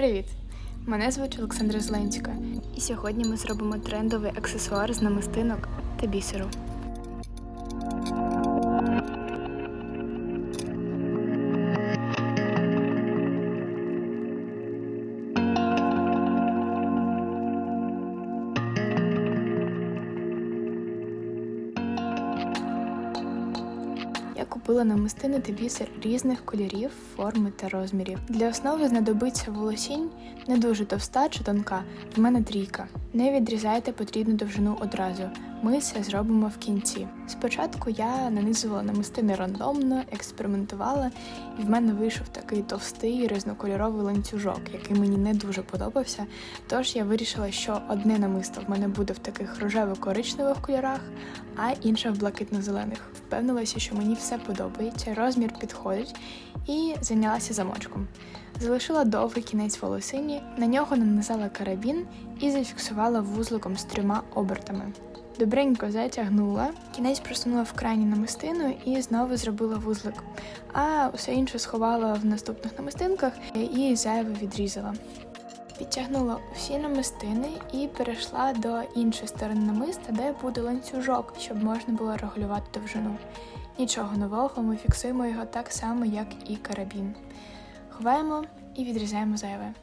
Привіт! Мене звуть Олександра Зеленська, і сьогодні ми зробимо трендовий аксесуар з намистинок та бісеру. Я купила намистини та бісер різних кольорів, форми та розмірів. Для основи знадобиться волосінь не дуже товста чи тонка. В мене трійка. Не відрізайте потрібну довжину одразу. Ми це зробимо в кінці. Спочатку я нанизувала намистини рандомно, експериментувала, і в мене вийшов такий товстий різнокольоровий ланцюжок, який мені не дуже подобався. Тож я вирішила, що одне намисто в мене буде в таких рожево-коричневих кольорах, а інше в блакитно-зелених. Впевнилася, що мені все подобається, розмір підходить, і зайнялася замочком. Залишила довгий кінець волосині, на нього нанизала карабін і зафіксувала вузликом з трьома обертами. Добренько затягнула, кінець просунула в крайню намистину і знову зробила вузлик. А усе інше сховала в наступних намистинках і зайве відрізала. Підтягнула усі намистини і перейшла до іншої сторони намиста, де буде ланцюжок, щоб можна було регулювати довжину. Нічого нового, ми фіксуємо його так само, як і карабін. Ховаємо і відрізаємо зайве.